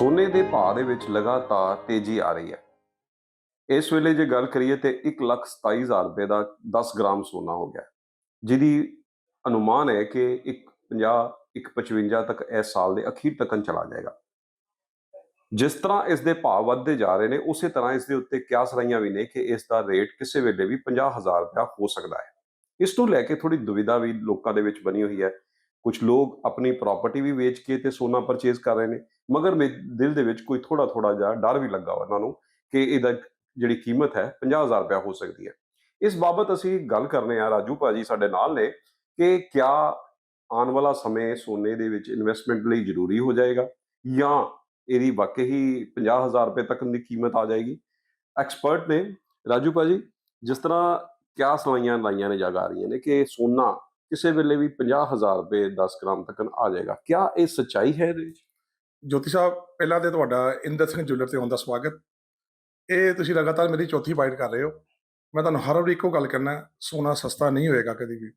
ਸੋਨੇ ਦੇ ਭਾਅ ਦੇ ਵਿੱਚ ਲਗਾਤਾਰ ਤੇਜ਼ੀ ਆ ਰਹੀ ਹੈ। ਇਸ ਵੇਲੇ ਜੇ ਗੱਲ ਕਰੀਏ ਤੇ 127000 ਰੁਪਏ ਦਾ 10 ਗ੍ਰਾਮ ਸੋਨਾ ਹੋ ਗਿਆ। ਜਿਹਦੀ ਅਨੁਮਾਨ ਹੈ ਕਿ 150 155 ਤੱਕ ਇਸ ਸਾਲ ਦੇ ਅਖੀਰ ਤੱਕਨ ਚਲਾ ਜਾਏਗਾ। ਜਿਸ ਤਰ੍ਹਾਂ ਇਸ ਦੇ ਭਾਅ ਵੱਧਦੇ ਜਾ ਰਹੇ ਨੇ, ਉਸੇ ਤਰ੍ਹਾਂ ਇਸ ਦੇ ਉੱਤੇ ਕਿਆਸ ਰਹੀਆਂ ਵੀ ਨੇ ਕਿ ਇਸ ਦਾ ਰੇਟ ਕਿਸੇ ਵੇਲੇ ਵੀ 50000 ਰੁਪਇਆ ਹੋ ਸਕਦਾ ਹੈ। ਇਸ ਤੋਂ ਲੈ ਕੇ ਥੋੜੀ ਦੁਵਿਧਾ ਵੀ ਲੋਕਾਂ ਦੇ ਵਿੱਚ ਬਣੀ ਹੋਈ ਹੈ। ਕੁਝ ਲੋਕ ਆਪਣੀ ਪ੍ਰਾਪਰਟੀ ਵੀ ਵੇਚ ਕੇ ਤੇ ਸੋਨਾ ਪਰਚੇਸ ਕਰ ਰਹੇ ਨੇ, ਮਗਰ ਮੇਰੇ ਦਿਲ ਦੇ ਵਿੱਚ ਕੋਈ ਥੋੜਾ ਥੋੜਾ ਜਿਹਾ ਡਰ ਵੀ ਲੱਗਾ ਹੋਇਆ ਉਹਨਾਂ ਨੂੰ ਕਿ ਇਹਦਾ ਜਿਹੜੀ ਕੀਮਤ ਹੈ 50000 ਰੁਪਇਆ ਹੋ ਸਕਦੀ ਹੈ। ਇਸ ਬਾਬਤ ਅਸੀਂ ਗੱਲ ਕਰਨੇ ਆ ਰਾਜੂ ਭਾਜੀ ਸਾਡੇ ਨਾਲ ਨੇ ਕਿ ਕਿਆ ਆਉਣ ਵਾਲਾ ਸਮੇਂ ਸੋਨੇ ਦੇ ਵਿੱਚ ਇਨਵੈਸਟਮੈਂਟ ਲਈ ਜ਼ਰੂਰੀ ਹੋ ਜਾਏਗਾ ਜਾਂ ਇਹਦੀ ਵਾਕਈ ਹੀ 50000 ਰੁਪਏ ਤੱਕ ਦੀ ਕੀਮਤ ਆ ਜਾਏਗੀ। ਐਕਸਪਰਟ ਨੇ ਰਾਜੂ ਭਾਜੀ ਜਿਸ ਤਰ੍ਹਾਂ ਕਿਆ ਸਵਾਈਆਂ ਲਾਈਆਂ ਨੇ ਜਗ ਆ ਰਹੀਆਂ ਨੇ ਕਿ ਸੋਨਾ ਕਿਸੇ ਵੇਲੇ ਵੀ 50000 ਰੁਪਏ 10 ਗ੍ਰਾਮ ਤੱਕ ਆ ਜਾਏਗਾ। ਕਿਆ ਇਹ ਸੱਚਾਈ ਹੈ ਇਹਦੇ ਵਿੱਚ? ਜੋਤੀ ਸਾਹਿਬ ਪਹਿਲਾਂ ਤੇ ਤੁਹਾਡਾ ਇੰਦਰ ਸਿੰਘ ਜੁਐਲਰ ਤੇ ਆਉਣ ਦਾ ਸਵਾਗਤ। ਇਹ ਤੁਸੀਂ ਲਗਾਤਾਰ ਮੇਰੀ ਚੌਥੀ ਬਾਈਟ ਕਰ ਰਹੇ ਹੋ। ਮੈਂ ਤੁਹਾਨੂੰ ਹਰ ਵਾਰੀ ਇੱਕੋ ਗੱਲ ਕਰਨਾ ਸੋਨਾ ਸਸਤਾ ਨਹੀਂ ਹੋਏਗਾ ਕਦੀ ਵੀ।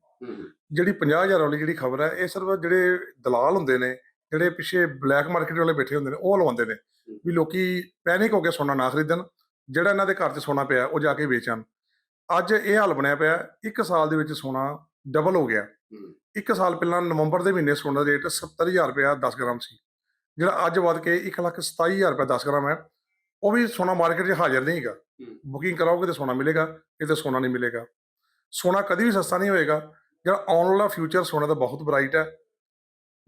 ਜਿਹੜੀ 50000 ਵਾਲੀ ਜਿਹੜੀ ਖਬਰ ਹੈ ਇਹ ਸਿਰਫ ਜਿਹੜੇ ਦਲਾਲ ਹੁੰਦੇ ਨੇ ਜਿਹੜੇ ਪਿੱਛੇ ਬਲੈਕ ਮਾਰਕੀਟ ਵਾਲੇ ਬੈਠੇ ਹੁੰਦੇ ਨੇ ਉਹ ਲਵਾਉਂਦੇ ਨੇ ਵੀ ਲੋਕੀ ਪੈਨਿਕ ਹੋ ਕੇ ਸੋਨਾ ਨਾ ਖਰੀਦਣ ਜਿਹੜਾ ਇਹਨਾਂ ਦੇ ਘਰ 'ਚ ਸੋਨਾ ਪਿਆ ਉਹ ਜਾ ਕੇ ਵੇਚਣ ਅੱਜ ਇਹ ਹਾਲ ਬਣਿਆ ਪਿਆ ਇੱਕ ਸਾਲ ਦੇ ਵਿੱਚ ਸੋਨਾ ਡਬਲ ਹੋ ਗਿਆ। ਇੱਕ ਸਾਲ ਪਹਿਲਾਂ ਨਵੰਬਰ ਦੇ ਮਹੀਨੇ ਸੋਨਾ ਦਾ ਰੇਟ 70000 ਰੁਪਇਆ 10 ਗ੍ਰਾਮ ਸੀ। ਜਿਹੜਾ ਅੱਜ ਵੱਧ ਕੇ 127000 ਰੁਪਏ 10 ਗ੍ਰਾਮ ਹੈ ਉਹ ਵੀ ਸੋਨਾ ਮਾਰਕੀਟ 'ਚ ਹਾਜ਼ਰ ਨਹੀਂ ਹੈਗਾ। ਬੁਕਿੰਗ ਕਰਾਓਗੇ ਤੇ ਸੋਨਾ ਮਿਲੇਗਾ ਕਿਤੇ ਸੋਨਾ ਨਹੀਂ ਮਿਲੇਗਾ। ਸੋਨਾ ਕਦੀ ਵੀ ਸਸਤਾ ਨਹੀਂ ਹੋਏਗਾ। ਜਿਹੜਾ ਆਉਣ ਵਾਲਾ ਫਿਊਚਰ ਸੋਨਾ ਦਾ ਬਹੁਤ ਬ੍ਰਾਈਟ ਹੈ।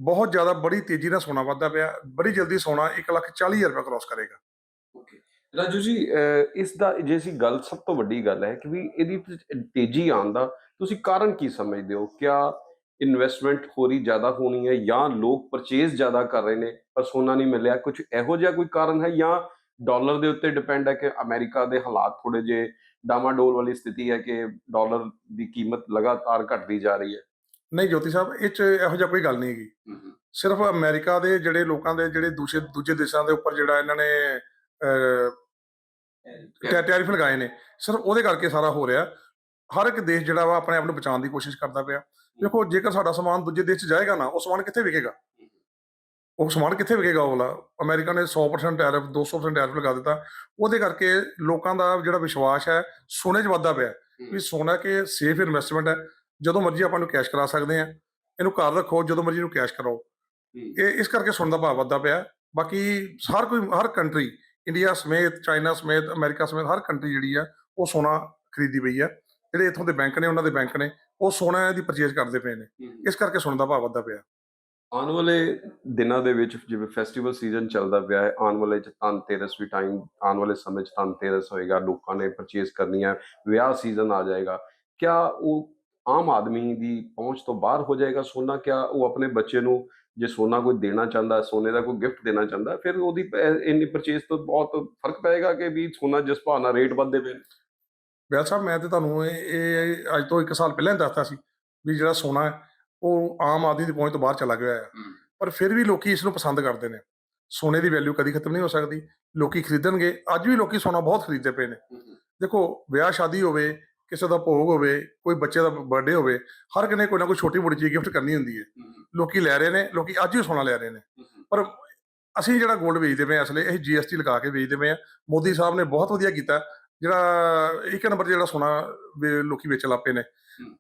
ਬਹੁਤ ਜ਼ਿਆਦਾ ਬੜੀ ਤੇਜ਼ੀ ਨਾਲ ਸੋਨਾ ਵੱਧਦਾ ਪਿਆ ਬੜੀ ਜਲਦੀ ਸੋਨਾ 140000 ਰੁਪਏ ਕ੍ਰਾਸ ਕਰੇਗਾ। ਰਾਜੂ ਜੀ ਇਸ ਦਾ ਜੇ ਅਸੀਂ ਗੱਲ ਸਭ ਤੋਂ ਵੱਡੀ ਗੱਲ ਹੈ ਕਿ ਵੀ ਇਹਦੀ ਤੇਜ਼ੀ ਆਉਣ ਦਾ ਤੁਸੀਂ ਕਾਰਨ ਕੀ ਸਮਝਦੇ ਹੋ? ਕਿਆ ਇਨਵੈਸਟਮੈਂਟ ਹੋਰੀ ਜ਼ਿਆਦਾ ਹੋਣੀ ਹੈ ਜਾਂ ਲੋਕ ਪਰਚੇਜ਼ ਜ਼ਿਆਦਾ ਕਰ ਰਹੇ ਨੇ? ਪਰ ਸੋਨਾ ਨਹੀਂ ਮਿਲਿਆ। ਕੁਝ ਇਹੋ ਜਿਹਾ ਕੋਈ ਕਾਰਨ ਹੈ ਜਾਂ ਡਾਲਰ ਦੇ ਉੱਤੇ ਡਿਪੈਂਡ ਹੈ ਕਿ ਅਮਰੀਕਾ ਦੇ ਹਾਲਾਤ ਥੋੜੇ ਜੇ ਡਾਮਾਡੋਲ ਵਾਲੀ ਸਥਿਤੀ ਹੈ ਕਿ ਡਾਲਰ ਦੀ ਕੀਮਤ ਲਗਾਤਾਰ ਘਟਦੀ ਜਾ ਰਹੀ ਹੈ? ਨਹੀਂ ਜੋਤੀ ਸਾਹਿਬ ਇਹ 'ਚ ਇਹੋ ਜਿਹਾ ਕੋਈ ਗੱਲ ਨਹੀਂ ਹੈਗੀ। ਸਿਰਫ ਅਮਰੀਕਾ ਦੇ ਜਿਹੜੇ ਲੋਕਾਂ ਦੇ ਜਿਹੜੇ ਦੂਸਰੇ ਦੂਜੇ ਦੇਸ਼ਾਂ ਦੇ ਉੱਪਰ ਜਿਹੜਾ ਇਹਨਾਂ ਨੇ ਟੈਰਿਫ ਲਗਾਏ ਨੇ। ਸਿਰਫ ਉਹਦੇ ਕਰਕੇ ਸਾਰਾ ਹੋ ਰਿਹਾ। ਹਰ ਇੱਕ ਦੇਸ਼ ਜਿਹੜਾ ਵਾ ਆਪਣੇ ਆਪ ਨੂੰ ਬਚਾਉਣ ਦੀ ਕੋਸ਼ਿਸ਼ ਕਰਦਾ ਪਿਆ। ਦੇਖੋ ਜੇਕਰ ਸਾਡਾ ਸਮਾਨ ਦੂਜੇ ਦੇਸ਼ 'ਚ ਜਾਏਗਾ ਨਾ ਉਹ ਸਮਾਨ ਕਿੱਥੇ ਵਿਕੇਗਾ? ਉਹ ਸਮਾਨ ਕਿੱਥੇ ਵਿਕੇਗਾ ਉਹ ਵਾਲਾ? ਅਮਰੀਕਾ ਨੇ 100% ਟੈਰਿਫ 200% ਟੈਰਿਫ ਲਗਾ ਦਿੱਤਾ। ਉਹਦੇ ਕਰਕੇ ਲੋਕਾਂ ਦਾ ਜਿਹੜਾ ਵਿਸ਼ਵਾਸ ਹੈ ਸੋਨੇ 'ਚ ਵੱਧਦਾ ਪਿਆ। ਵੀ ਸੋਨਾ ਕਿ ਸੇਫ ਇਨਵੈਸਟਮੈਂਟ ਹੈ। ਜਦੋਂ ਮਰਜ਼ੀ ਆਪਾਂ ਨੂੰ ਕੈਸ਼ ਕਰਾ ਸਕਦੇ ਆ ਇਹਨੂੰ ਘਰ ਰੱਖੋ ਜਦੋਂ ਮਰਜ਼ੀ ਇਹਨੂੰ ਕੈਸ਼ ਕਰਾਓ। ਇਹ ਇਸ ਕਰਕੇ ਸੋਨੇ ਦਾ ਭਾਅ ਵੱਧਦਾ ਪਿਆ। ਬਾਕੀ ਹਰ ਕੋਈ ਹਰ ਕੰਟਰੀ ਇੰਡੀਆ ਸਮੇਤ ਚਾਈਨਾ ਸਮੇਤ ਅਮਰੀਕਾ ਸਮੇਤ ਹਰ ਕੰਟਰੀ ਜਿਹੜੀ ਆ ਉਹ ਸੋਨਾ ਖਰੀਦੀ ਪਈ ਆ। ਜਿਹੜੇ ਇੱਥੋਂ ਦੇ ਬੈਂਕ ਨੇ ਉਹਨਾਂ ਦੇ ਬੈਂਕ ਨੇ ਉਹ ਸੋਨਾ ਦੀ ਪਰਚੇਜ਼ ਕਰਦੇ ਪਏ ਨੇ। ਇਸ ਕਰਕੇ ਸੋਨੇ ਦਾ ਭਾਅ ਵੱਧਦਾ ਪਿਆ। ਆਉਣ ਵਾਲੇ ਦਿਨਾਂ ਦੇ ਵਿੱਚ ਜਿਵੇਂ ਫੈਸਟੀਵਲ ਸੀਜ਼ਨ ਚੱਲਦਾ ਪਿਆ ਹੈ ਆਉਣ ਵਾਲੇ ਚ ਧਨਤੇਰਸ ਵੀ ਟਾਈਮ ਆਉਣ ਵਾਲੇ ਸਮੇਂ ਚ ਧਨਤੇਰਸ ਹੋਏਗਾ ਲੋਕਾਂ ਨੇ ਪਰਚੇਸ ਕਰਨੀ ਹੈ ਵਿਆਹ ਸੀਜ਼ਨ ਆ ਜਾਏਗਾ। ਕਿਆ ਉਹ ਆਮ ਆਦਮੀ ਦੀ ਪਹੁੰਚ ਤੋਂ ਬਾਹਰ ਹੋ ਜਾਏਗਾ ਸੋਨਾ? ਕਿਆ ਉਹ ਆਪਣੇ ਬੱਚੇ ਨੂੰ ਜੇ ਸੋਨਾ ਕੋਈ ਦੇਣਾ ਚਾਹੁੰਦਾ ਸੋਨੇ ਦਾ ਕੋਈ ਗਿਫਟ ਦੇਣਾ ਚਾਹੁੰਦਾ ਫਿਰ ਉਹਦੀ ਇੰਨੀ ਪਰਚੇਸ ਤੋਂ ਬਹੁਤ ਫ਼ਰਕ ਪਏਗਾ ਕਿ ਵੀ ਸੋਨਾ ਜਿਸ ਭਾਅ ਨਾਲ ਰੇਟ ਵੱਧਦੇ ਪਏ ਬਿਆਲ ਸਾਹਿਬ ਮੈਂ ਤੇ ਤੁਹਾਨੂੰ ਇਹ ਇਹ ਅੱਜ ਤੋਂ 1 ਸਾਲ ਪਹਿਲਾਂ ਹੀ ਦੱਸਤਾ ਸੀ ਵੀ ਜਿਹੜਾ ਸੋਨਾ ਹੈ ਉਹ ਆਮ ਆਦਮੀ ਦੀ ਪਹੁੰਚ ਤੋਂ ਬਾਹਰ ਚਲਾ ਗਿਆ ਹੈ। ਪਰ ਫਿਰ ਵੀ ਲੋਕੀ ਇਸ ਨੂੰ ਪਸੰਦ ਕਰਦੇ ਨੇ। ਸੋਨੇ ਦੀ ਵੈਲਿਊ ਕਦੀ ਖਤਮ ਨਹੀਂ ਹੋ ਸਕਦੀ। ਲੋਕੀ ਖਰੀਦਣਗੇ। ਅੱਜ ਵੀ ਲੋਕੀ ਸੋਨਾ ਬਹੁਤ ਖਰੀਦਦੇ ਪਏ ਨੇ। ਦੇਖੋ ਵਿਆਹ ਸ਼ਾਦੀ ਹੋਵੇ ਕਿਸੇ ਦਾ ਭੋਗ ਹੋਵੇ ਕੋਈ ਬੱਚੇ ਦਾ ਬਰਥਡੇ ਹੋਵੇ ਹਰ ਕਿਨੇ ਕੋਈ ਨਾ ਕੋਈ ਛੋਟੀ ਮੋਟੀ ਚੀਜ਼ ਗਿਫਟ ਕਰਨੀ ਹੁੰਦੀ ਹੈ। ਲੋਕੀ ਲੈ ਰਹੇ ਨੇ ਲੋਕੀ ਅੱਜ ਵੀ ਸੋਨਾ ਲੈ ਰਹੇ ਨੇ। ਪਰ ਅਸੀਂ ਜਿਹੜਾ 골ਡ ਵੇਚਦੇ ਪਏ ਹਾਂ ਅਸਲੇ ਇਹ ਜੀਐਸਟੀ ਲਗਾ ਕੇ ਵੇਚਦੇ ਪਏ ਆ ਮੋਦੀ ਸਾਹਿਬ ਨੇ ਬਹੁਤ ਵਧੀਆ ਕੀਤਾ। ਜਿਹੜਾ ਇੱਕ ਨੰਬਰ ਜਿਹੜਾ ਸੋਨਾ ਵੇ- ਲੋਕੀ ਵੇਚਣ ਲੱਗ ਪਏ ਨੇ।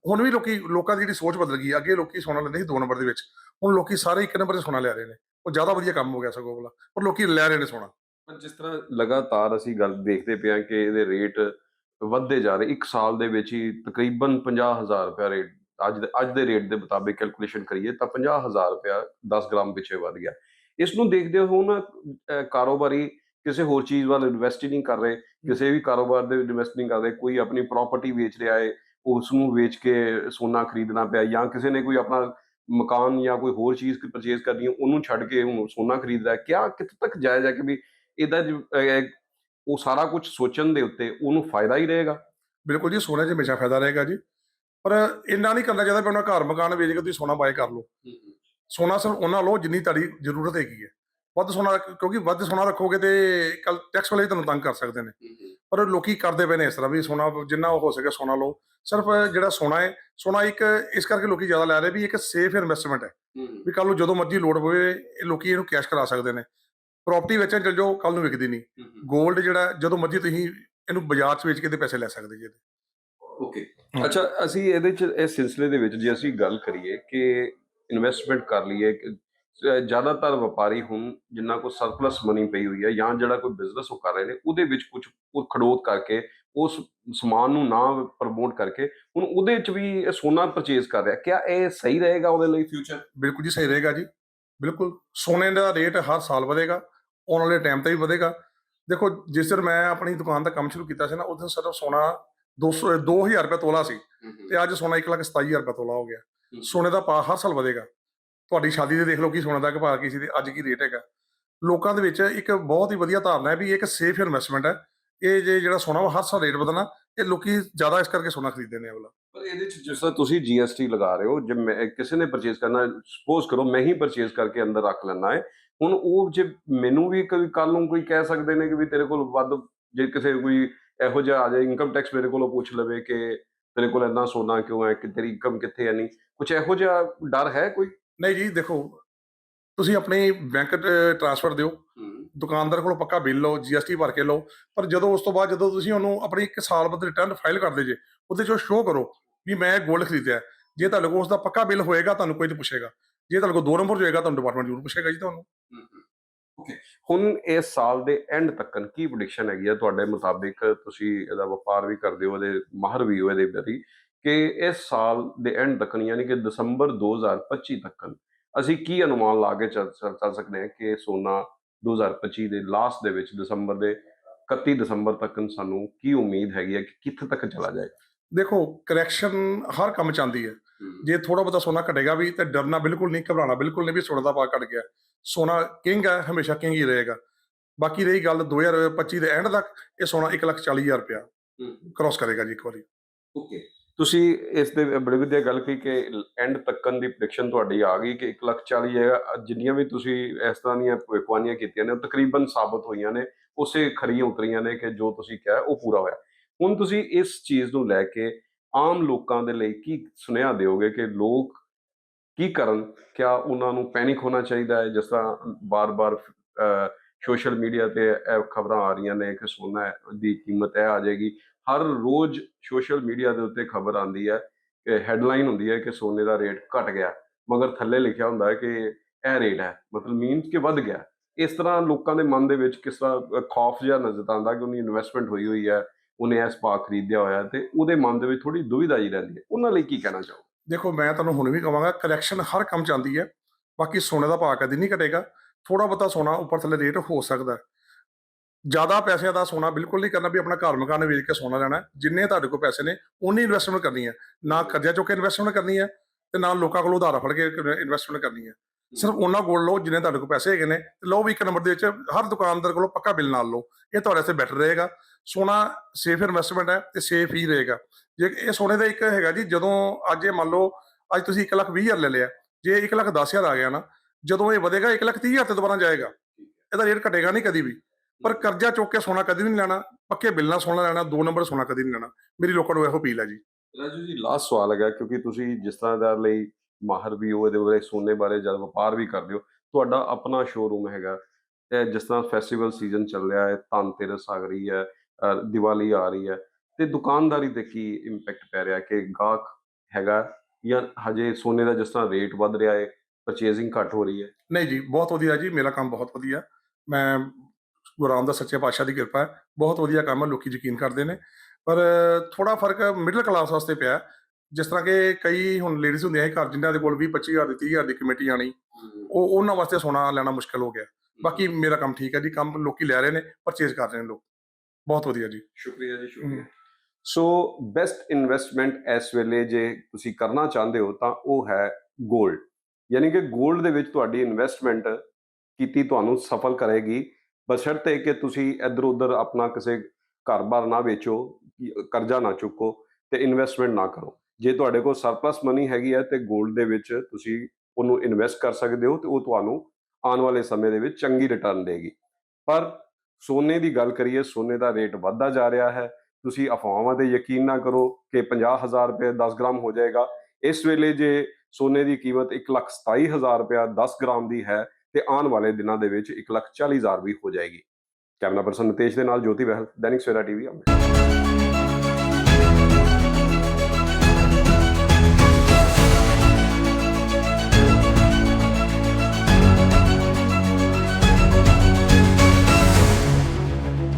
ਹੁਣ ਵੀ ਲੋਕੀ ਲੋਕਾਂ ਦੀ ਜਿਹੜੀ ਸੋਚ ਬਦਲ ਗਈ ਅੱਗੇ ਲੋਕੀ ਸੋਨਾ ਲੈਂਦੇ ਸੀ ਦੋ ਨੰਬਰ ਦੇ ਵਿੱਚ। ਹੁਣ ਲੋਕੀ ਸਾਰੇ ਇੱਕ ਨੰਬਰ 'ਤੇ ਸੋਨਾ ਲੈ ਰਹੇ ਨੇ। ਉਹ ਜ਼ਿਆਦਾ ਵਧੀਆ ਕੰਮ ਹੋ ਗਿਆ ਸਗੋਂ ਵਾਲਾ। ਪਰ ਲੋਕੀ ਲੈ ਰਹੇ ਨੇ ਸੋਨਾ। ਪਰ ਜਿਸ ਤਰ੍ਹਾਂ ਲਗਾਤਾਰ ਅਸੀਂ ਗੱਲ ਦੇਖਦੇ ਹਾਂ ਕਿ ਇਹਦੇ ਰੇਟ ਵੱਧਦੇ ਜਾ ਰਹੇ ਇੱਕ ਸਾਲ ਦੇ ਵਿੱਚ ਹੀ ਤਕਰੀਬਨ 50000 ਰੁਪਏ ਰੇਟ ਅੱਜ ਦੇ ਅੱਜ ਦੇ ਰੇਟ ਦੇ ਮੁਤਾਬਿਕ ਕੈਲਕੂਲੇਸ਼ਨ ਕਰੀਏ ਤਾਂ 50000 ਰੁਪਏ 10 ਗ੍ਰਾਮ ਪਿੱਛੇ ਵੱਧ ਗਿਆ। ਇਸ ਨੂੰ ਦੇਖਦੇ ਹੋਏ ਹੁਣ ਅਹ, ਕਾਰੋਬਾਰੀ ਕਿਸੇ ਹੋਰ ਚੀਜ਼ ਵੱਲ ਇਨਵੈਸਟ ਹੀ ਨਹੀਂ ਕਰ ਰਹੇ ਕਿਸੇ ਵੀ ਕਾਰੋਬਾਰ ਦੇ ਇਨਵੈਸਟ ਨਹੀਂ ਕਰ ਰਹੇ ਕੋਈ ਆਪਣੀ ਪ੍ਰਾਪਰਟੀ ਵੇਚ ਰਿਹਾ ਹੈ ਉਸ ਨੂੰ ਵੇਚ ਕੇ ਸੋਨਾ ਖਰੀਦਣਾ ਪਿਆ ਜਾਂ ਕਿਸੇ ਨੇ ਕੋਈ ਆਪਣਾ ਮਕਾਨ ਜਾਂ ਕੋਈ ਹੋਰ ਚੀਜ਼ ਪਰਚੇਜ਼ ਕਰਨੀ ਹੈ ਉਹਨੂੰ ਛੱਡ ਕੇ ਹੁਣ ਸੋਨਾ ਖਰੀਦ ਰਿਹਾ ਕਿਆ ਕਿੱਥੇ ਤੱਕ ਜਾਇਜ਼ ਹੈ ਕਿ ਵੀ ਇਹਦਾ ਉਹ ਸਾਰਾ ਕੁਝ ਸੋਚਣ ਦੇ ਉੱਤੇ ਉਹਨੂੰ ਫਾਇਦਾ ਹੀ ਰਹੇਗਾ? ਬਿਲਕੁਲ ਜੀ ਸੋਨੇ 'ਚ ਹਮੇਸ਼ਾ ਫਾਇਦਾ ਰਹੇਗਾ ਜੀ। ਪਰ ਇੰਨਾ ਨਹੀਂ ਕਰਨਾ ਚਾਹੀਦਾ ਵੀ ਉਹਨਾਂ ਘਰ ਮਕਾਨ ਵੇਚ ਕੇ ਤੁਸੀਂ ਸੋਨਾ ਬਾਏ ਕਰ ਲਓ। ਸੋਨਾ ਸਿਰਫ ਉਹਨਾਂ ਲਓ ਜਿੰਨੀ ਤੁਹਾਡੀ ਜ਼ਰੂਰਤ ਹੈਗੀ ਹੈ। ਵੱਧ ਸੋਨਾ ਕਿਉਂਕਿ ਵੱਧ ਸੋਨਾ ਰੱਖੋਗੇ ਤੇ ਕੱਲ ਟੈਕਸ ਵਾਲੇ ਤੁਹਾਨੂੰ ਤੰਗ ਕਰ ਸਕਦੇ ਨੇ। ਪਰ ਲੋਕੀ ਕਰਦੇ ਪਏ ਨੇ ਇਸ ਤਰ੍ਹਾਂ ਵੀ ਸੋਨਾ ਜਿੰਨਾ ਹੋ ਸਕੇ ਸੋਨਾ ਲਓ। ਸਿਰਫ ਜਿਹੜਾ ਸੋਨਾ ਹੈ ਸੋਨਾ ਇੱਕ ਇਸ ਕਰਕੇ ਲੋਕੀ ਜ਼ਿਆਦਾ ਲੈ ਰਹੇ ਵੀ ਇੱਕ ਸੇਫ ਇਨਵੈਸਟਮੈਂਟ ਹੈ। ਵੀ ਕੱਲ ਨੂੰ ਜਦੋਂ ਮਰਜ਼ੀ ਲੋੜ ਪਵੇ ਇਹ ਲੋਕੀ ਇਹਨੂੰ ਕੈਸ਼ ਕਰਾ ਸਕਦੇ ਨੇ। ਪ੍ਰਾਪਰਟੀ ਵੇਚਣ ਚਲ ਜਾਓ ਕੱਲ ਨੂੰ ਵਿਕਦੀ ਨਹੀਂ। 골ਡ ਜਿਹੜਾ ਜਦੋਂ ਮਰਜ਼ੀ ਤੁਸੀਂ ਇਹਨੂੰ ਬਾਜ਼ਾਰ 'ਚ ਵੇਚ ਕੇ ਤੇ ਪੈਸੇ ਲੈ ਸਕਦੇ ਜੀ ਇਹਦੇ। ਓਕੇ। ਅੱਛਾ ਅਸੀਂ ਇਹਦੇ ਚ ਇਸ ਸਿਲਸਿਲੇ ਦੇ ਵਿੱਚ ਜੇ ਅਸੀਂ ਗੱਲ ਕਰੀਏ ਕਿ ਇਨਵੈਸਟਮੈਂਟ ਕਰ ਲਈਏ ਕਿ ਜ਼ਿਆਦਾਤਰ ਵਪਾਰੀ ਹੁਣ ਜਿੰਨਾ ਕੋ ਸਰਪਲਸ ਮਨੀ ਪਈ ਹੋਈ ਹੈ ਜਾਂ ਜਿਹੜਾ ਕੋਈ ਬਿਜ਼ਨਸ ਉਹ ਕਰ ਰਹੇ ਨੇ ਉਹਦੇ ਵਿੱਚ ਕੁਝ ਉਹ ਖੜੋਤ ਕਰਕੇ ਉਸ ਸਮਾਨ ਨੂੰ ਨਾ ਪ੍ਰਮੋਟ ਕਰਕੇ ਹੁਣ ਉਹਦੇ ਚ ਵੀ ਇਹ ਸੋਨਾ ਪਰਚੇਜ਼ ਕਰ ਰਿਹਾ। ਕਿਆ ਇਹ ਸਹੀ ਰਹੇਗਾ ਉਹਦੇ ਲਈ ਫਿਊਚਰ ਬਿਲਕੁਲ ਜੀ ਸਹੀ ਰਹੇਗਾ ਜੀ। ਬਿਲਕੁਲ ਸੋਨੇ ਦਾ ਰੇਟ ਹਰ ਸਾਲ ਵਧੇਗਾ ਆਉਣ ਵਾਲੇ ਟਾਈਮ ਤੇ ਵੀ ਵਧੇਗਾ। ਦੇਖੋ ਜਿਸ ਦਿਨ ਮੈਂ ਆਪਣੀ ਦੁਕਾਨ ਦਾ ਕੰਮ ਸ਼ੁਰੂ ਕੀਤਾ ਸੀ ਨਾ ਉਸ ਦਿਨ ਸਿਰਫ ਸੋਨਾ 200 2000 ਰੁਪਏ ਤੋਲਾ ਸੀ ਤੇ ਅੱਜ ਸੋਨਾ 1,27,000 ਰੁਪਏ ਤੋਲਾ ਹੋ ਗਿਆ। ਸੋਨੇ ਦਾ ਭਾਅ ਹਰ ਸਾਲ ਵਧੇਗਾ। ਤੁਹਾਡੀ ਸ਼ਾਦੀ ਦੇ ਦੇਖ ਲਓ ਕੀ ਸੋਨਾ ਦਾ ਭਾਅ ਕੀ ਸੀ ਤੇ ਅੱਜ ਕੀ ਰੇਟ ਹੈਗਾ। ਲੋਕਾਂ ਦੇ ਵਿੱਚ ਇੱਕ ਬਹੁਤ ਹੀ ਵਧੀਆ ਧਾਰਨਾ ਹੈ ਵੀ ਇੱਕ ਸੇਫ ਇਨਵੈਸਟਮੈਂਟ ਹੈ। ਇਹ ਜੇ ਜਿਹੜਾ ਸੋਨਾ ਵਾ, ਹਰ ਸਾਲ ਰੇਟ ਵਧਣਾ, ਇਹ ਲੋਕੀ ਜ਼ਿਆਦਾ ਇਸ ਕਰਕੇ ਸੋਨਾ ਖਰੀਦਦੇ ਨੇ ਅਗਲਾ। ਪਰ ਇਹਦੇ ਚ ਜਿਸ ਤਰ੍ਹਾਂ ਤੁਸੀਂ GST ਲਗਾ ਰਹੇ ਹੋ, ਜੇ ਮੈਂ ਕਿਸੇ ਨੇ ਪਰਚੇਜ਼ ਕਰਨਾ ਸਪੋਜ਼ ਕਰੋ ਮੈਂ ਹੀ ਪਰਚੇਜ਼ ਕਰਕੇ ਅੰਦਰ ਰੱਖ ਲੈਣਾ ਹੈ। ਹੁਣ ਉਹ ਜੇ ਮੈਨੂੰ ਵੀ ਕੋਈ ਕੱਲ ਨੂੰ ਕੋਈ ਕਹਿ ਸਕਦੇ ਨੇ ਕਿ ਵੀ ਤੇਰੇ ਕੋਲ ਵੱਧ, ਜੇ ਕਿਸੇ ਕੋਈ ਇਹੋ ਜਿਹਾ ਆ ਜਾਏ ਇਨਕਮ ਟੈਕਸ ਮੇਰੇ ਕੋਲੋਂ ਪੁੱਛ ਲਵੇ ਕਿ ਤੇਰੇ ਕੋਲ ਇੰਨਾ ਸੋਨਾ ਕਿਉਂ ਹੈ, ਕਿ ਤੇਰੀ ਇਨਕਮ ਕਿੱਥੇ ਹੈ ਨਹੀਂ। ਕੁਝ ਇਹੋ ਜਿਹਾ ਡਰ ਹੈ ਕੋਈ? ਨਹੀਂ ਜੀ ਦੇਖੋ ਤੁਸੀਂ ਆਪਣੀ ਬੈਂਕ ਟ੍ਰਾਂਸਫਰ ਦਿਓ। ਦੁਕਾਨਦਾਰ ਕੋਲੋਂ ਪੱਕਾ ਬਿੱਲ ਲਓ ਜੀਐਸਟੀ ਭਰ ਕੇ ਲਓ ਪਰ ਜਦੋਂ ਉਸ ਤੋਂ ਬਾਅਦ ਜਦੋਂ ਤੁਸੀਂ ਉਹਨੂੰ ਆਪਣੀ ਇੱਕ ਸਾਲ ਬਾਅਦ ਰਿਟਰਨ ਫਾਈਲ ਕਰਦੇ ਜੇ ਉਹਦੇ ਚੋਂ ਸ਼ੋਅ ਕਰੋ ਵੀ ਮੈਂ 골ਡ ਖਰੀਦਿਆ। ਹੈ। ਜੇ ਤੁਹਾਡੇ ਕੋਲ ਉਸ ਦਾ ਪੱਕਾ ਬਿੱਲ ਹੋਏਗਾ ਤੁਹਾਨੂੰ ਕੋਈ ਨਹੀਂ ਪੁੱਛੇਗਾ। ਜੇ ਤੁਹਾਡੇ ਕੋਲ ਦੋ ਨੰਬਰ ਹੋਏਗਾ ਤੁਹਾਨੂੰ ਡਿਪਾਰਟਮੈਂਟ ਜ਼ਰੂਰ ਪੁੱਛੇਗਾ ਜੀ ਤੁਹਾਨੂੰ। ਓਕੇ ਹੁਣ ਇਸ ਸਾਲ ਦੇ ਐਂਡ ਤੱਕਨ ਕੀ ਪ੍ਰੈਡਿਕਸ਼ਨ ਹੈਗੀ ਹੈ ਤੁਹਾਡੇ ਮੁਤਾਬਿਕ ਤੁਸੀਂ ਇਹਦਾ ਵਪਾਰ ਵੀ ਕਰਦੇ ਹੋ ਇਹਦੇ ਮਾਹਰ ਵੀ ਹੋ ਇਹਦੇ ਬਰੀ ਕਿ ਇਸ ਸਾਲ ਦੇ ਐਂਡ ਤੱਕਨ ਯਾਨੀ ਕਿ ਦਸੰਬਰ 2025 ਤੱਕਨ ਅਸੀਂ ਕੀ ਅਨੁਮਾਨ ਲਾ ਕੇ ਚੱਲ ਚੱਲ ਸਕਦੇ ਹਾਂ ਕਿ ਸੋਨਾ 2025 ਦੇ ਲਾਸਟ ਦੇ ਵਿੱਚ ਦਸੰਬਰ ਦੇ 31 ਦਸੰਬਰ ਤੱਕਨ ਸਾਨੂੰ ਕੀ ਉਮੀਦ ਹੈਗੀ ਹੈ ਕਿ ਕਿੱਥੇ ਤੱਕ ਚਲਾ ਜਾਏਗਾ ਦੇਖੋ ਕਰੈਕਸ਼ਨ ਹਰ ਕੰਮ ਚ ਆਉਂਦੀ ਹੈ। ਜੇ ਥੋੜਾ ਬਹੁਤਾ ਸੋਨਾ ਘਟੇਗਾ ਵੀ ਤੇ ਡਰਨਾ ਬਿਲਕੁਲ ਨਹੀਂ ਘਬਰਾਉਣਾ ਬਿਲਕੁਲ ਨਹੀਂ ਵੀ ਸੋਨਾ ਦਾ ਭਾਅ ਘਟ ਗਿਆ। ਸੋਨਾ ਕਿੰਗ ਹੈ ਹਮੇਸ਼ਾ ਕਿੰਗ ਹੀ ਰਹੇਗਾ। ਬਾਕੀ ਰਹੀ ਗੱਲ 2025 ਦੇ ਐਂਡ ਤੱਕ ਇਹ ਸੋਨਾ 1,40,000 ਰੁਪਇਆ ਕ੍ਰਾਸ ਕਰੇਗਾ ਜੀ ਇੱਕ ਵਾਰੀ। ਓਕੇ ਤੁਸੀਂ ਇਸ ਦੇ ਬੜੀ ਵਧੀਆ ਗੱਲ ਕਹੀ ਕਿ ਐਂਡ ਤੱਕਨ ਦੀ ਪ੍ਰੈਡਿਕਸ਼ਨ ਤੁਹਾਡੀ ਆ ਗਈ ਕਿ 1 ਲੱਖ 40 ਹੈ। ਜਿੰਨੀਆਂ ਵੀ ਤੁਸੀਂ ਇਸ ਤਰ੍ਹਾਂ ਦੀਆਂ ਭਵਿੱਖਬਾਣੀਆਂ ਕੀਤੀਆਂ ਨੇ, ਉਹ ਤਕਰੀਬਨ ਸਾਬਤ ਹੋਈਆਂ ਨੇ। ਉਸੇ ਖਰੀਆਂ ਉਤਰੀਆਂ ਨੇ ਕਿ ਜੋ ਤੁਸੀਂ ਕਿਹਾ, ਉਹ ਪੂਰਾ ਹੋਇਆ। ਹੁਣ ਤੁਸੀਂ ਇਸ ਚੀਜ਼ ਨੂੰ ਲੈ ਕੇ ਆਮ ਲੋਕਾਂ ਦੇ ਲਈ ਕੀ ਸੁਨੇਹਾ ਦਿਓਗੇ ਕਿ ਲੋਕ ਕੀ ਕਰਨ? ਕਿਆ ਉਹਨਾਂ ਨੂੰ ਪੈਨਿਕ ਹੋਣਾ ਚਾਹੀਦਾ ਹੈ? ਜਿਸ ਤਰ੍ਹਾਂ ਬਾਰ-ਬਾਰ ਸੋਸ਼ਲ ਮੀਡੀਆ ਤੇ ਖਬਰਾਂ ਆ ਰਹੀਆਂ ਨੇ ਕਿ ਸੋਨਾ ਦੀ ਕੀਮਤ ਇਹ ਆ ਜਾਏਗੀ। ਹਰ ਰੋਜ਼ ਸੋਸ਼ਲ ਮੀਡੀਆ ਦੇ ਉੱਤੇ ਖਬਰ ਆਉਂਦੀ ਹੈ ਕਿ ਹੈਡਲਾਈਨ ਹੁੰਦੀ ਹੈ ਕਿ ਸੋਨੇ ਦਾ ਰੇਟ ਘਟ ਗਿਆ, ਮਗਰ ਥੱਲੇ ਲਿਖਿਆ ਹੁੰਦਾ ਹੈ ਕਿ ਇਹ ਰੇਟ ਹੈ, ਮਤਲਬ ਮੀਨਸ ਕਿ ਵੱਧ ਗਿਆ। ਇਸ ਤਰ੍ਹਾਂ ਲੋਕਾਂ ਦੇ ਮਨ ਦੇ ਵਿੱਚ ਕਿਸ ਤਰ੍ਹਾਂ ਖੌਫ ਜਿਹਾ ਨਜ਼ਰ ਆਉਂਦਾ ਕਿ ਉਹਨੀ ਇਨਵੈਸਟਮੈਂਟ ਹੋਈ ਹੋਈ ਹੈ, ਉਹਨੇ ਇਸ ਭਾਅ ਖਰੀਦਿਆ ਹੋਇਆ ਤੇ ਉਹਦੇ ਮਨ ਦੇ ਵਿੱਚ ਥੋੜੀ ਦੁਵਿਧਾ ਜੀ ਰਹਿੰਦੀ ਹੈ। ਉਹਨਾਂ ਲਈ ਕੀ ਕਹਿਣਾ ਚਾਹੋ ਦੇਖੋ, ਮੈਂ ਤੁਹਾਨੂੰ ਹੁਣ ਵੀ ਕਹਾਂਗਾ ਕਰੈਕਸ਼ਨ ਹਰ ਕੰਮ ਚ ਆਉਂਦੀ ਹੈ, ਬਾਕੀ ਸੋਨੇ ਦਾ ਭਾਅ ਕਦੀ ਨਹੀਂ ਘਟੇਗਾ। ਥੋੜਾ ਬਹੁਤਾ ਸੋਨਾ ਉੱਪਰ ਥੱਲੇ ਰੇਟ ਹੋ ਸਕਦਾ ਜ਼ਿਆਦਾ ਪੈਸਿਆਂ ਦਾ ਸੋਨਾ ਬਿਲਕੁਲ ਨਹੀਂ ਕਰਨਾ ਵੀ ਆਪਣਾ ਘਰ ਮਕਾਨ ਵੇਚ ਕੇ ਸੋਨਾ ਲੈਣਾ। ਜਿੰਨੇ ਤੁਹਾਡੇ ਕੋਲ ਪੈਸੇ ਨੇ ਉਨੀ ਇਨਵੈਸਟਮੈਂਟ ਕਰਨੀ ਹੈ। ਨਾ ਕਰਜ਼ਾ ਚੁੱਕ ਕੇ ਇਨਵੈਸਟਮੈਂਟ ਕਰਨੀ ਹੈ ਤੇ ਨਾ ਲੋਕਾਂ ਕੋਲੋਂ ਉਧਾਰਾ ਫੜ ਕੇ ਇਨਵੈਸਟਮੈਂਟ ਕਰਨੀ ਹੈ। ਸਿਰਫ ਉਹਨਾਂ ਕੋਲ ਲਓ ਜਿੰਨੇ ਤੁਹਾਡੇ ਕੋਲ ਪੈਸੇ ਹੈਗੇ ਨੇ ਤੇ ਲਓ ਵੀ ਇੱਕ ਨੰਬਰ ਦੇ ਵਿੱਚ ਹਰ ਦੁਕਾਨਦਾਰ ਕੋਲੋਂ ਪੱਕਾ ਬਿੱਲ ਨਾਲ ਲਓ। ਇਹ ਤੁਹਾਡੇ ਵਾਸਤੇ ਬੈਟਰ ਰਹੇਗਾ। ਸੋਨਾ ਸੇਫ ਇਨਵੈਸਟਮੈਂਟ ਹੈ ਤੇ ਸੇਫ ਹੀ ਰਹੇਗਾ। ਜੇ ਇਹ ਸੋਨੇ ਦਾ ਇੱਕ ਹੈਗਾ ਜੀ, ਜਦੋਂ ਅੱਜ ਇਹ ਮੰਨ ਲਓ, ਅੱਜ ਤੁਸੀਂ 1 ਲੱਖ 20 ਹਜ਼ਾਰ ਲੈ ਲਿਆ, ਜੇ 1 ਲੱਖ 10 ਹਜ਼ਾਰ ਆ ਗਿਆ ਨਾ, ਜਦੋਂ ਇਹ ਵਧੇਗਾ 1 ਲੱਖ 30 ਹਜ਼ਾਰ ਤੇ ਦੁਬਾਰਾ ਜਾਏਗਾ। ਇਹਦਾ ਰੇਟ ਘਟੇਗਾ ਨਹੀਂ ਕਦੀ ਵੀ। ਪਰ ਕਰਜ਼ਾ ਚੁੱਕ ਕੇ ਸੋਨਾ ਕਦੀ ਨਹੀਂ ਲੈਣਾ ਪੱਕੇ ਬਿੱਲ ਨਾਲ ਸੋਨਾ ਲੈਣਾ ਦੋ ਨੰਬਰ ਸੋਨਾ ਕਦੀ ਨਹੀਂ ਲੈਣਾ। ਮੇਰੀ ਲੋਕਾਂ ਨੂੰ ਇਹੋ ਅਪੀਲ ਹੈ ਜੀ। ਰਾਜੂ ਜੀ ਲਾਸਟ ਸਵਾਲ ਹੈਗਾ ਕਿਉਂਕਿ ਤੁਸੀਂ ਜਿਸ ਤਰ੍ਹਾਂ ਦਾ ਲਈ ਮਾਹਰ ਵੀ ਹੋ ਇਹਦੇ ਬਾਰੇ ਸੋਨੇ ਬਾਰੇ ਜਦ ਵਪਾਰ ਵੀ ਕਰਦੇ ਹੋ ਤੁਹਾਡਾ ਆਪਣਾ ਸ਼ੋਰੂਮ ਹੈਗਾ। ਤੇ ਜਿਸ ਤਰ੍ਹਾਂ ਫੈਸਟੀਵਲ ਸੀਜ਼ਨ ਚੱਲ ਰਿਹਾ ਹੈ ਧਨਤੇਰਸ ਆ ਰਹੀ ਹੈ ਦੀਵਾਲੀ ਆ ਰਹੀ ਹੈ ਤੇ ਦੁਕਾਨਦਾਰੀ ਤੇ ਕੀ ਇੰਪੈਕਟ ਪੈ ਰਿਹਾ ਕਿ ਗਾਹਕ ਹੈਗਾ ਜਾਂ ਹਜੇ ਸੋਨੇ ਦਾ ਜਿਸ ਤਰ੍ਹਾਂ ਰੇਟ ਵੱਧ ਰਿਹਾ ਹੈ ਪਰਚੇਜ਼ਿੰਗ ਘੱਟ ਹੋ ਰਹੀ ਹੈ? ਨਹੀਂ ਜੀ ਬਹੁਤ ਵਧੀਆ ਜੀ ਮੇਰਾ ਕੰਮ ਬਹੁਤ ਵਧੀਆ। ਮੈਂ ਗੁਰੂ ਰਾਮਦਾਸ ਸੱਚੇ ਪਾਤਸ਼ਾਹ ਦੀ ਕਿਰਪਾ ਹੈ। ਬਹੁਤ ਵਧੀਆ ਕੰਮ ਹੈ ਲੋਕੀ ਯਕੀਨ ਕਰਦੇ ਨੇ। ਪਰ ਥੋੜਾ ਫ਼ਰਕ ਮਿਡਲ ਕਲਾਸ ਵਾਸਤੇ ਪਿਆ। ਜਿਸ ਤਰ੍ਹਾਂ ਕਿ ਕਈ ਹੁਣ ਲੇਡੀਜ਼ ਹੁੰਦੀਆਂ ਹੈ ਘਰ ਜਿਨ੍ਹਾਂ ਦੇ ਕੋਲ 20 25000 ਦੀ 30000 ਦੀ ਕਮੇਟੀ ਆਣੀ ਉਹ ਉਹਨਾਂ ਵਾਸਤੇ ਸੋਨਾ ਲੈਣਾ ਮੁਸ਼ਕਲ ਹੋ ਗਿਆ। ਬਾਕੀ ਮੇਰਾ ਕੰਮ ਠੀਕ ਹੈ ਜੀ ਕੰਮ ਲੋਕੀ ਲੈ ਰਹੇ ਨੇ ਪਰਚੇਜ਼ ਕਰ ਰਹੇ ਨੇ ਲੋਕ। ਬਹੁਤ ਵਧੀਆ ਜੀ। ਸ਼ੁਕਰੀਆ ਜੀ ਹਮ। ਸੋ ਬੈਸਟ ਇਨਵੈਸਟਮੈਂਟ ਇਸ ਵੇਲੇ ਜੇ ਤੁਸੀਂ ਕਰਨਾ ਚਾਹੁੰਦੇ ਹੋ ਤਾਂ ਉਹ ਹੈ 골ਡ ਯਾਨੀ ਕਿ 골ਡ ਦੇ ਵਿੱਚ ਤੁਹਾਡੀ ਇਨਵੈਸਟਮੈਂਟ ਕੀਤੀ ਤੁਹਾਨੂੰ ਸਫਲ ਕਰੇਗੀ। ਬਸ਼ਰਤੇ ਕਿ ਤੁਸੀਂ ਇੱਧਰ ਉੱਧਰ ਆਪਣਾ ਕਿਸੇ ਘਰ-ਬਾਰ ਨਾ ਵੇਚੋ, ਕਰਜ਼ਾ ਨਾ ਚੁੱਕੋ ਤੇ ਇਨਵੈਸਟਮੈਂਟ ਨਾ ਕਰੋ। ਜੇ ਤੁਹਾਡੇ ਕੋਲ ਸਰਪਲਸ ਮਨੀ ਹੈਗੀ ਹੈ ਤੇ 골ਡ ਦੇ ਵਿੱਚ ਤੁਸੀਂ ਉਹਨੂੰ ਇਨਵੈਸਟ ਕਰ ਸਕਦੇ ਹੋ ਤੇ ਉਹ ਤੁਹਾਨੂੰ ਆਉਣ ਵਾਲੇ ਸਮੇਂ ਦੇ ਵਿੱਚ ਚੰਗੀ ਰਿਟਰਨ ਦੇਗੀ। ਪਰ ਸੋਨੇ ਦੀ ਗੱਲ ਕਰੀਏ, ਸੋਨੇ ਦਾ ਰੇਟ ਵੱਧਦਾ ਜਾ ਰਿਹਾ ਹੈ। ਤੁਸੀਂ ਅਫਵਾਹਾਂ ਤੇ ਯਕੀਨ ਨਾ ਕਰੋ ਕਿ 50000 ਰੁਪਏ 10 ਗ੍ਰਾਮ ਹੋ ਜਾਏਗਾ। ਇਸ ਵੇਲੇ ਜੇ ਸੋਨੇ ਦੀ ਕੀਮਤ 127000 ਰੁਪਏ 10 ਗ੍ਰਾਮ ਦੀ ਹੈ ਤੇ ਆਉਣ ਵਾਲੇ ਦਿਨਾਂ ਦੇ ਵਿੱਚ 1,40,000 ਵੀ ਹੋ ਜਾਏਗੀ। ਕੈਮਰਾ ਪਰਸਨ ਨਿਤੇਸ਼ ਦੇ ਨਾਲ ਜੋਤੀ ਬਹਿਲ ਦੈਨਿਕ ਸਵੇਰਾ ਟੀਵੀ ਅੰਮ੍ਰਿਤਸਰ